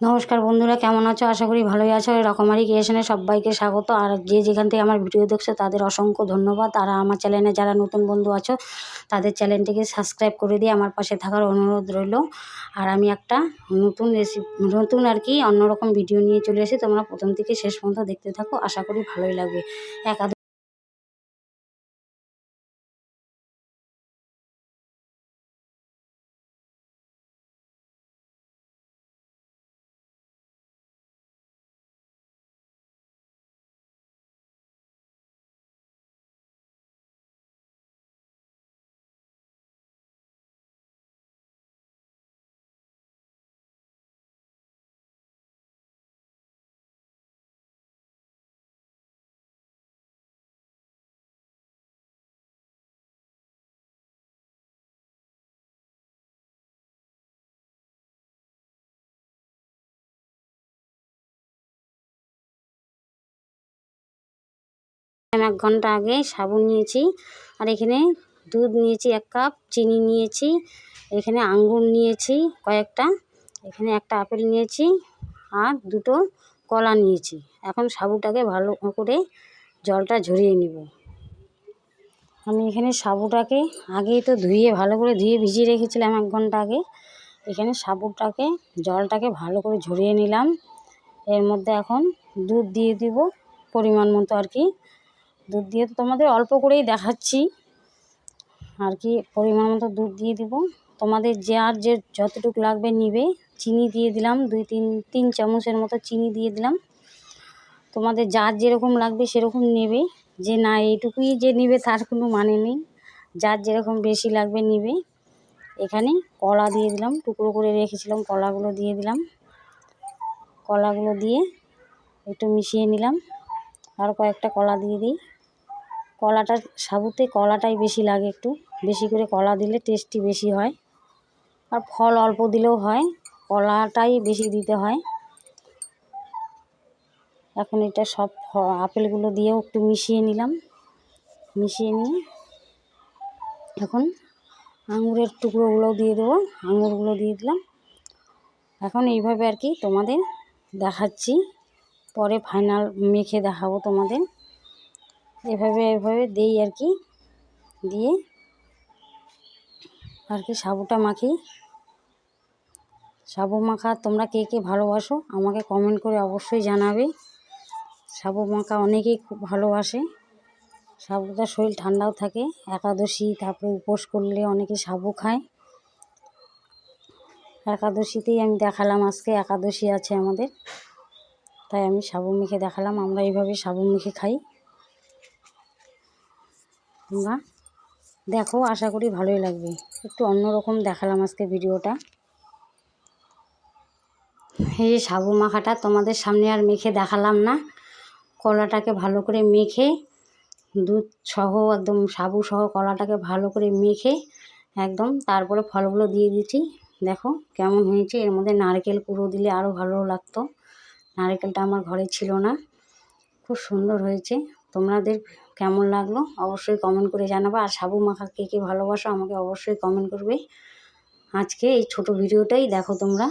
নমস্কার বন্ধুরা, কেমন আছো? আশা করি ভালোই আছো। রকমারি ক্রিয়েশনে সবাইকে স্বাগত। আর যে যেখান থেকে আমার ভিডিও দেখছ, তাদের অসংখ্য ধন্যবাদ। আর আমার চ্যানেলে যারা নতুন বন্ধু আছো, তাদের চ্যানেলটিকে সাবস্ক্রাইব করে দিয়ে আমার পাশে থাকার অনুরোধ রইল। আর আমি একটা নতুন রেসিপি নতুন আর কি অন্যরকম ভিডিও নিয়ে চলে এসে তোমরা প্রথম থেকে শেষ পর্যন্ত দেখতে থাকো। আশা করি ভালোই লাগবে। একাদশ এক ঘণ্টা আগে সাবুন নিয়েছি। আর এখানে দুধ নিয়েছি এক কাপ, চিনি নিয়েছি, এখানে আঙ্গুর নিয়েছি কয়েকটা, এখানে একটা আপেল নিয়েছি আর দুটো কলা নিয়েছি। এখন সাবুটাকে ভালো করে জলটা ঝরিয়ে নিব। আমি এখানে সাবুটাকে আগেই তো ধুয়ে, ভালো করে ধুয়ে ভিজিয়ে রেখেছিলাম এক ঘণ্টা আগে। এখানে সাবুটাকে, জলটাকে ভালো করে ঝরিয়ে নিলাম। এর মধ্যে এখন দুধ দিয়ে দিব পরিমাণ মতো আর কি। দুধ দিয়ে তো তোমাদের অল্প করেই দেখাচ্ছি। আর কি পরিমাণ মতো দুধ দিয়ে দিব। তোমাদের যে আর যে যতটুকু লাগবে নিবে। চিনি দিয়ে দিলাম, দুই তিন তিন চামচের মতো চিনি দিয়ে দিলাম। তোমাদের যার যেরকম লাগবে সেরকম নেবে। যে না, এইটুকুই যে নিবে তার কোনো মানে নেই। যার যেরকম বেশি লাগবে নিবে। এখানে কলা দিয়ে দিলাম, টুকরো করে রেখেছিলাম, কলাগুলো দিয়ে দিলাম। কলাগুলো দিয়ে একটু মিশিয়ে নিলাম। আর কয়েকটা কলা দিয়ে দিই। কলাটা, সাবুতে কলাটাই বেশি লাগে একটু। বেশি করে কলা দিলে টেস্টি বেশি হয়। আর ফল অল্প দিলেও হয়। কলাটাই বেশি দিতে হয়। এখন এটা সব আপেলগুলো দিয়েও একটু মিশিয়ে নিলাম। মিশিয়ে নিয়ে এখন আঙুরের টুকরোগুলো দিয়ে দেবো। আঙুরগুলো দিয়ে দিলাম। এখন এইভাবে আর কি তোমাদের দেখাচ্ছি। পরে ফাইনাল মেখে দেখাবো তোমাদের। এভাবে এভাবে দেই আর কি। দিয়ে আর কি সাবুটা মাখি। সাবু মাখা, তোমরা কে কে ভালোবাসো আমাকে কমেন্ট করে অবশ্যই জানাবে। সাবু মাখা অনেকেই খুব ভালোবাসে। সাবুটা শরীর ঠান্ডাও থাকে, একাদশী, তারপরে উপোস করলে অনেকে সাবু খায়। একাদশীতেই আমি দেখালাম, আজকে একাদশী আছে আমাদের। তাই আমি সাবু মেখে দেখালাম, আমরা এইভাবে সাবু মেখে খাই। তোমরা দেখো, আশা করি ভালোই লাগবে। একটু অন্যরকম দেখালাম আজকে ভিডিওটা। এই যে সাবু মাখাটা তোমাদের সামনে আর মেখে দেখালাম না। কলাটাকে ভালো করে মেখে, দুধ সহ, একদম সাবু সহ কলাটাকে ভালো করে মেখে, একদম তারপরে ফলগুলো দিয়ে দিচ্ছি। দেখো কেমন হয়েছে, এর মধ্যে নারকেল কুড়ো দিলে আরও ভালো লাগতো। নারকেলটা আমার ঘরে ছিল না। খুব সুন্দর হয়েছে। তোমাদের কেমন লাগল অবশ্যই কমেন্ট করে জানাবে। আর সাবু মাখা কে কে ভালোবাসো আমাকে অবশ্যই কমেন্ট করবে। আজকে এই ছোট ভিডিওটাই দেখো তোমরা।